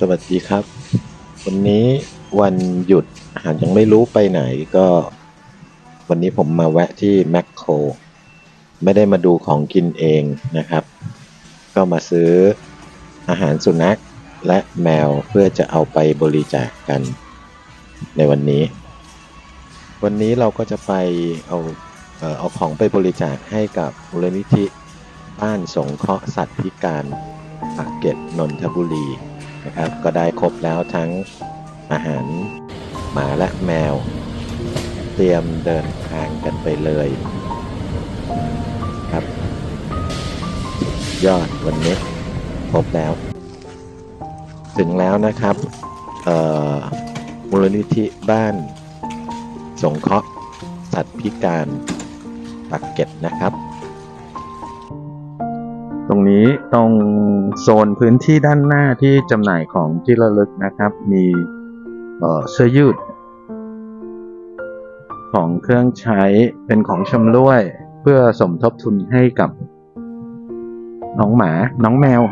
สวัสดีครับ วันนี้วันหยุดอาหารยังไม่รู้ไปไหนก็ วันนี้ผมมาแวะที่แมคโครไม่ได้มาดูของกินเองนะครับ ก็มาซื้ออาหารสุนัขและแมวเพื่อจะเอาไปบริจาคกันในวันนี้ วันนี้เราก็จะไปเอาเอ่อเอาของไปบริจาคให้กับมูลนิธิบ้านสงเคราะห์สัตว์พิการปากเกร็ดนนทบุรี นะครับ ก็ได้ครบแล้วทั้งอาหารหมาและแมว เตรียมเดินทางกันไปเลยครับ ยอดวันนี้ครบแล้ว ถึงแล้วนะครับมูลนิธิบ้าน สงเคราะห์สัตว์พิการปักเก็ตนะครับ รงนี้ตรงโซนพื้นที่ด้านหน้าที่จำหน่ายของที่ระลึกนะครับ มีเสื้อยืด ของเครื่องใช้เป็นของชำร่วย เพื่อสมทบทุนให้กับ น้องหมา น้องแมว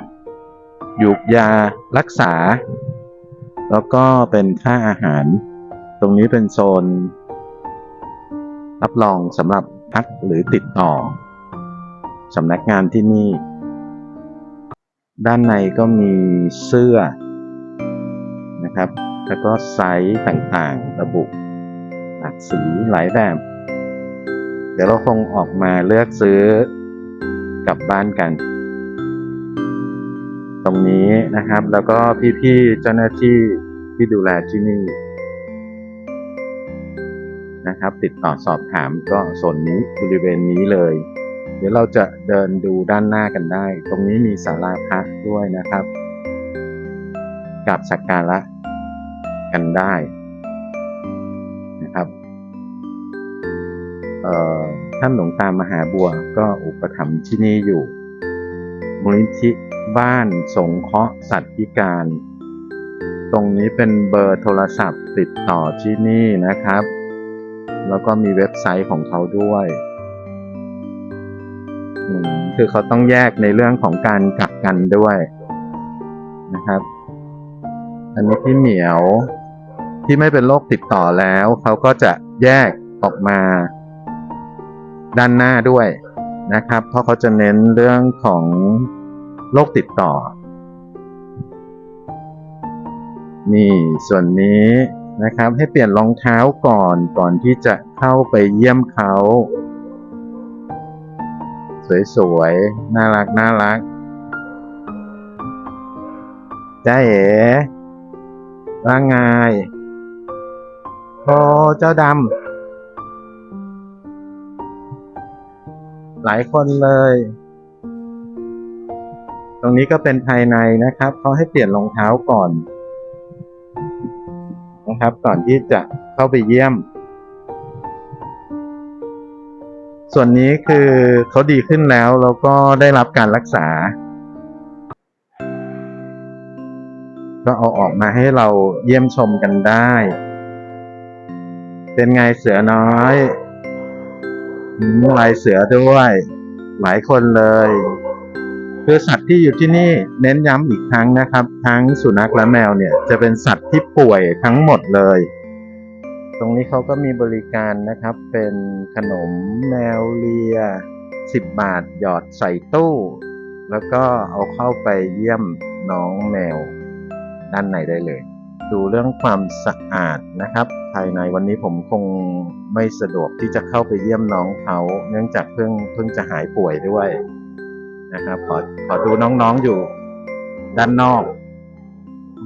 หยูกยารักษา แล้วก็เป็นค่าอาหาร ตรงนี้เป็นโซน รับรองสำหรับพักหรือติดต่อสำนักงานที่นี่ ด้านในก็มีเสื้อนะครับ แล้วก็ไซส์ต่างๆ ระบุหลากสีหลายแบบ เดี๋ยวเราคงออกมาเลือกซื้อกลับบ้านกัน ตรงนี้นะครับ แล้วก็พี่ๆเจ้าหน้าที่ที่ดูแลที่นี่นะครับ ติดต่อสอบถามก็โซนนี้บริเวณนี้เลย เดี๋ยวเราจะเดินดูด้านหน้ากันได้ ตรงนี้มีศาลาพระด้วยนะครับกับสักการะกันได้นะครับเอ่อท่านหลวงตามหาบัวก็อุปถัมภ์ที่นี่อยู่มูลนิธิบ้านสงเคราะห์สัตว์พิการ ตรงนี้เป็นเบอร์โทรศัพท์ติดต่อที่นี่นะครับ แล้วก็มีเว็บไซต์ของเขาด้วย คือเขาต้องแยกในเรื่องของการกักกันด้วยนะครับ อันนี้พี่เหมียวที่ไม่เป็นโรคติดต่อแล้ว เขาก็จะแยกออกมาด้านหน้าด้วยนะครับ เพราะเขาจะเน้นเรื่องของโรคติดต่อ นี่ส่วนนี้นะครับให้เปลี่ยนรองเท้าก่อนก่อนที่จะเข้าไปเยี่ยมเขา สวยๆ น่ารักน่ารักจ้าเอ๋ว่าไงโอ้เจ้าดำ หลายคนเลย ตรงนี้ก็เป็นภายในนะครับ เขาให้เปลี่ยนรองเท้าก่อน นะครับ ก่อนที่จะเข้าไปเยี่ยม ส่วนนี้คือเขาดีขึ้นแล้วแล้วก็ได้รับการรักษา ก็เอาออกมาให้เราเยี่ยมชมกันได้ เป็นไงเสือน้อยลายเสือด้วย หลายคนเลยคือสัตว์ที่อยู่ที่นี่เน้นย้ำอีกครั้งนะครับ ทั้งสุนัขและแมวเนี่ยจะเป็นสัตว์ที่ป่วยทั้งหมดเลย ตรงนี้เขาก็มีบริการนะครับ เป็นขนมแมวเลีย 10 บาทหยอดใส่ตู้ แล้วก็เอาเข้าไปเยี่ยมน้องแมว ด้านในได้เลย ดูเรื่องความสะอาดนะครับ ภายในวันนี้ผมคงไม่สะดวกที่จะเข้าไปเยี่ยมน้องเขา เนื่องจากเพิ่งเพิ่งจะหายป่วยด้วยนะครับขอขอดูน้องๆอยู่ด้านนอก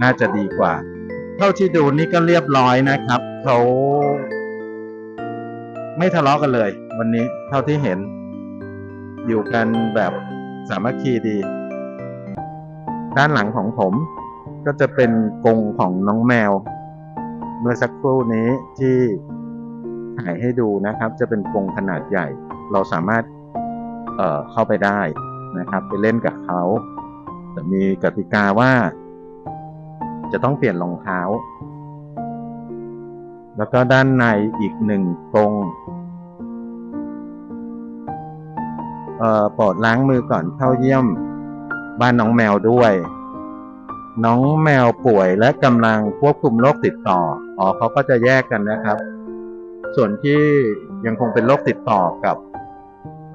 น่าจะดีกว่า เท่าที่ดูนี่ก็เรียบร้อยนะครับเขาไม่ทะเลาะกันเลย วันนี้เท่าที่เห็น อยู่กันแบบสามัคคีดี ด้านหลังของผม ก็จะเป็นกรงของน้องแมว เมื่อสักครู่นี้ที่ถ่ายให้ดูนะครับ จะเป็นกรงขนาดใหญ่ เราสามารถเเข้าไปได้นะครับ ไปเล่นกับเขาแต่มีกติกาว่า จะต้องเปลี่ยนรองเท้า แล้วก็ด้านในอีกหนึ่งกรงเอ่อโปรดล้างมือก่อนเข้าเยี่ยมบ้านน้องแมวด้วย น้องแมวป่วยและกำลังควบคุมโรคติดต่อ อ๋อเขาก็จะแยกกันนะครับ ส่วนที่ยังคงเป็นโรคติดต่อกับ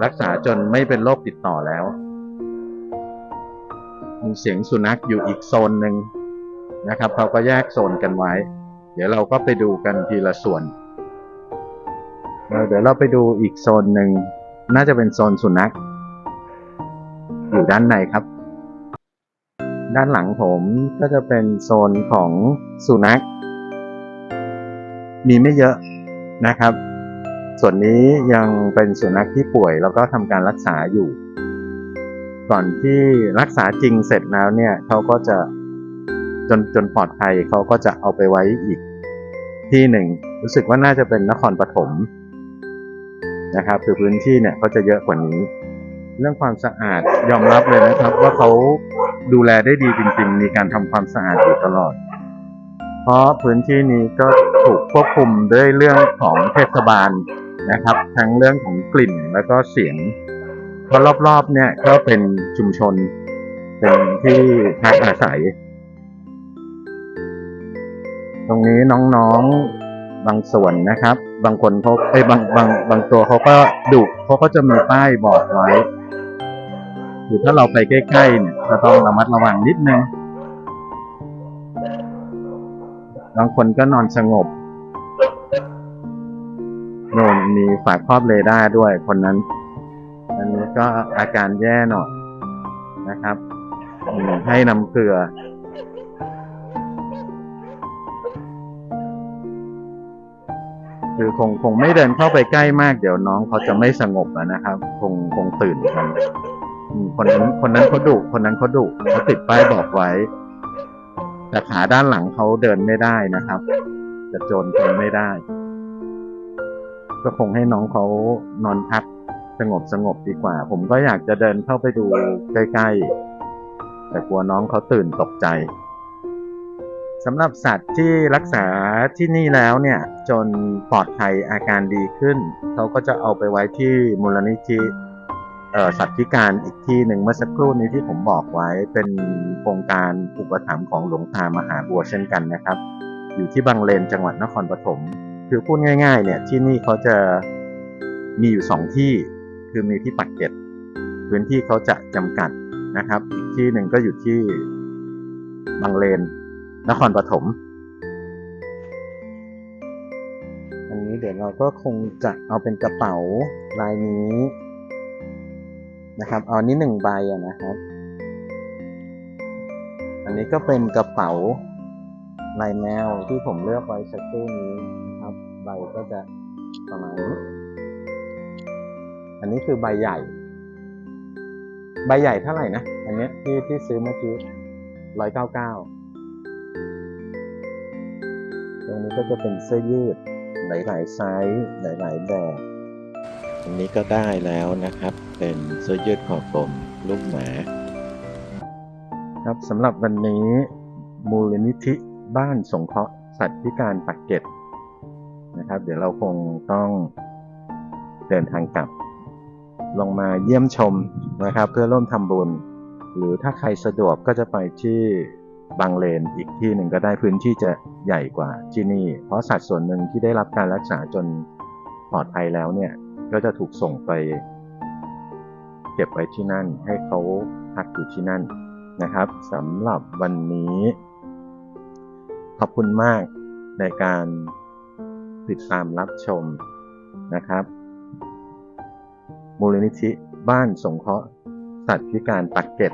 รักษาจนไม่เป็นโรคติดต่อแล้ว มีเสียงสุนัขอยู่อีกโซนหนึ่ง นะครับเขาก็แยกโซนกันไว้ เดี๋ยวเราก็ไปดูกันทีละส่วนเเดี๋ยวเราไปดูอีกโซนหนึ่งน่าจะเป็นโซนสุนัขอยู่ด้านในครับ ด้านหลังผมก็จะเป็นโซนของสุนัข มีไม่เยอะนะครับ ส่วนนี้ยังเป็นสุนัขที่ป่วยแล้วก็ทำการรักษาอยู่ ก่อนที่รักษาจริงเสร็จแล้วเนี่ยเขาก็จะ จนจนปลอดภัยเขาก็จะเอาไปไว้อีกที่หนึ่ง รู้สึกว่าน่าจะเป็นนครปฐมนะครับคือพื้นที่เนี่ยก็จะเยอะกว่านี้ เรื่องความสะอาดยอมรับเลยนะครับ ว่าเขาดูแลได้ดีจริง ๆ มีการทำความสะอาดอยู่ตลอด เพราะพื้นที่นี้ก็ถูกควบคุมด้วยเรื่องของเทศบาลนะครับ ทั้งเรื่องของกลิ่นแล้วก็เสียงเพราะรอบๆเนี่ยก็เป็นชุมชนเป็นที่พักอาศัย ตรงนี้น้องๆบางส่วนนะครับ บางคนเขาไอ้บางบางบางตัวเขาก็ดุเขาก็จะมีป้ายบอกไว้หรือถ้าเราไปใกล้ๆเนี่ยก็ต้องระมัดระวังนิดนึงบางคนก็นอนสงบโนนมีฝาครอบเรดาร์ด้วยคนนั้น อันนี้ก็อาการแย่หน่อยนะครับ ให้น้ำเกลือ คือคงคงไม่เดินเข้าไปใกล้มากเดี๋ยวน้องเขาจะไม่สงบนะครับ คงคงตื่นกันคนนั้นคนนั้นเขาดุคนนั้นเขาดุเขาติดป้ายบอกไว้ แต่ขาด้านหลังเขาเดินไม่ได้นะครับ จะโจรเดินไม่ได้ ก็คงให้น้องเขานอนพักสงบสงบดีกว่า ผมก็อยากจะเดินเข้าไปดูใกล้ๆแต่กลัวน้องเขาตื่นตกใจ สำหรับสัตว์ที่รักษาที่นี่แล้วเนี่ยจนปลอดภัยอาการดีขึ้น เขาก็จะเอาไปไว้ที่มูลนิธิสัตว์พิการอีกที่หนึ่งเมื่อสักครู่นี้ที่ผมบอกไว้เป็นโครงการอุปถัมภ์ของหลวงตามหาบัวเช่นกันนะครับ อยู่ที่บางเลนจังหวัดนครปฐมคือพูดง่าย ๆ เนี่ยที่นี่เขาจะมีอยู่สองที่คือมีที่ปักเกร็ดพื้นที่เขาจะจำกัดนะครับ อีกที่หนึ่งก็อยู่ที่บางเลน นครปฐมอันนี้เดี๋ยวเราก็คงจะเอาเป็นกระเป๋าลายนี้นะครับ เอาอันนี้หนึ่งใบนะครับ อันนี้ก็เป็นกระเป๋าลายแมวที่ผมเลือกไว้สักครู่นี้นะครับใบก็จะประมาณนี้อันนี้คือใบใหญ่ ใบใหญ่เท่าไหร่นะ อันนี้ที่ที่ซื้อเมื่อกี้ร้อยเก้าเก้า รงนี้ก็จะเป็นเสื้อยืดหลายๆไซส์หลายๆแบบอันนี้ก็ได้แล้วนะครับ เป็นเสื้อยืดขอบกลมลูกหมาครับสำหรับวันนี้มูลนิธิบ้านสงเคราะห์สัตว์พิการปักเกร็ดนะครับ เดี๋ยวเราคงต้องเดินทางกลับ ลงมาเยี่ยมชมนะครับ เพื่อร่วมทำบุญ หรือถ้าใครสะดวกก็จะไปที่ บางเลนอีกที่หนึ่งก็ได้พื้นที่จะใหญ่กว่าที่นี่ เพราะสัตว์ส่วนหนึ่งที่ได้รับการรักษาจนปลอดภัยแล้วเนี่ย ก็จะถูกส่งไป เก็บไว้ที่นั่น ให้เขาพักอยู่ที่นั่นนะครับสำหรับวันนี้ ขอบคุณมากในการติดตามรับชมนะครับ มูลนิธิบ้านสงเคราะห์สัตว์พิการปักเกร็ด